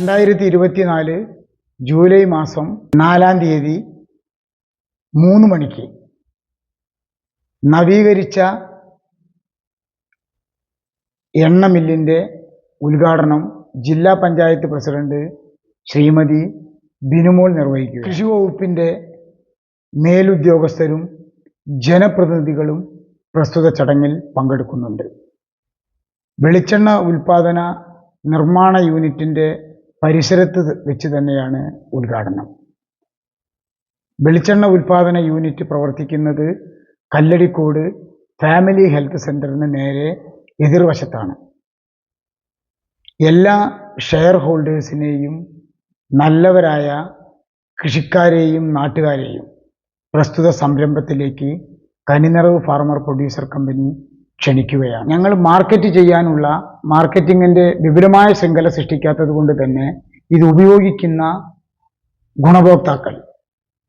രണ്ടായിരത്തി ഇരുപത്തിനാല് ജൂലൈ മാസം നാലാം തീയതി മൂന്ന് മണിക്ക് നവീകരിച്ച എണ്ണ മില്ലിന്റെ ഉദ്ഘാടനം ജില്ലാ പഞ്ചായത്ത് പ്രസിഡന്റ് ശ്രീമതി ബിനുമോൾ നിർവഹിക്കും കൃഷി വകുപ്പിന്റെ മേലുദ്യോഗസ്ഥരും ജനപ്രതിനിധികളും പ്രസ്തുത ചടങ്ങിൽ പങ്കെടുക്കുന്നുണ്ട്. വെളിച്ചെണ്ണ ഉൽപാദന നിർമ്മാണ യൂണിറ്റിന്റെ പരിസരത്ത് വെച്ച് തന്നെയാണ് ഉദ്ഘാടനം. വെളിച്ചെണ്ണ ഉൽപാദന യൂണിറ്റ് പ്രവർത്തിക്കുന്നത് കല്ലടിക്കോട് ഫാമിലി ഹെൽത്ത് സെന്ററിന് നേരെ എതിർവശത്താണ്. എല്ലാ ഷെയർ ഹോൾഡേഴ്സിനെയും നല്ലവരായ കൃഷിക്കാരെയും നാട്ടുകാരെയും പ്രസ്തുത സംരംഭത്തിലേക്ക് കനിനിറവ് ഫാർമർ പ്രൊഡ്യൂസർ കമ്പനി ക്ഷണിക്കുകയാണ്. ഞങ്ങൾ മാർക്കറ്റ് ചെയ്യാനുള്ള മാർക്കറ്റിങ്ങിന്റെ വിപുലമായ ശൃംഖല സൃഷ്ടിക്കാത്തത് കൊണ്ട് തന്നെ ഇത് ഉപയോഗിക്കുന്ന ഗുണഭോക്താക്കൾ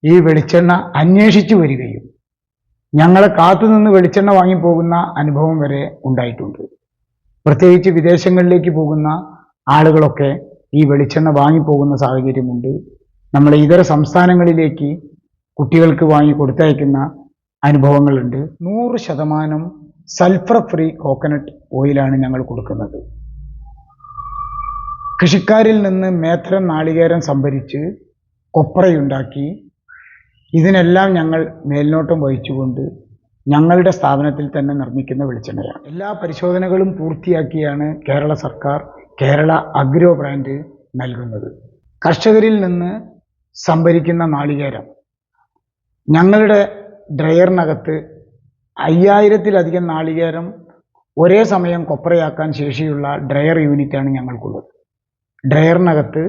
ഈ വെളിച്ചെണ്ണ അന്വേഷിച്ചു വരികയും ഞങ്ങളെ കാത്തുനിന്ന് വെളിച്ചെണ്ണ വാങ്ങിപ്പോകുന്ന അനുഭവം വരെ ഉണ്ടായിട്ടുണ്ട്. പ്രത്യേകിച്ച് വിദേശങ്ങളിലേക്ക് പോകുന്ന ആളുകളൊക്കെ ഈ വെളിച്ചെണ്ണ വാങ്ങിപ്പോകുന്ന സാഹചര്യമുണ്ട്. നമ്മളെ ഇതര സംസ്ഥാനങ്ങളിലേക്ക് കുട്ടികൾക്ക് വാങ്ങി കൊടുത്തയക്കുന്ന അനുഭവങ്ങളുണ്ട്. നൂറ് ശതമാനം സൾഫർ ഫ്രീ കോക്കനട്ട് ഓയിലാണ് ഞങ്ങൾ കൊടുക്കുന്നത്. കൃഷിക്കാരിൽ നിന്ന് മേത്തരം നാളികേരം സംഭരിച്ച് കൊപ്രയുണ്ടാക്കി ഇതിനെല്ലാം ഞങ്ങൾ മേൽനോട്ടം വഹിച്ചുകൊണ്ട് ഞങ്ങളുടെ സ്ഥാപനത്തിൽ തന്നെ നിർമ്മിക്കുന്ന വെളിച്ചെണ്ണയാണ്. എല്ലാ പരിശോധനകളും പൂർത്തിയാക്കിയാണ് കേരള സർക്കാർ കേരള അഗ്രോ ബ്രാൻഡ് നൽകുന്നത്. കർഷകരിൽ നിന്ന് സംഭരിക്കുന്ന നാളികേരം ഞങ്ങളുടെ ഡ്രയറിനകത്ത് അയ്യായിരത്തിലധികം നാളികേരം ഒരേ സമയം കൊപ്രയാക്കാൻ ശേഷിയുള്ള ഡ്രയർ യൂണിറ്റാണ് ഞങ്ങൾക്കുള്ളത്. ഡ്രയറിനകത്ത്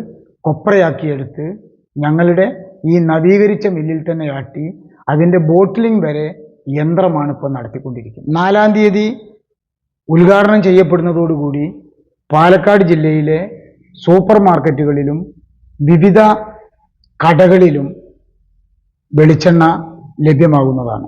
കൊപ്രയാക്കിയെടുത്ത് ഞങ്ങളുടെ ഈ നവീകരിച്ച മില്ലിൽ തന്നെ ആട്ടി അതിന്റെ ബോട്ടിലിംഗ് വരെ യന്ത്രമാണ് ഇപ്പോൾ നടത്തിക്കൊണ്ടിരിക്കുന്നത്. നാലാം തീയതി ഉദ്ഘാടനം ചെയ്യപ്പെടുന്നതോടുകൂടി പാലക്കാട് ജില്ലയിലെ സൂപ്പർ മാർക്കറ്റുകളിലും വിവിധ കടകളിലും വെളിച്ചെണ്ണ ലഭ്യമാകുന്നതാണ്.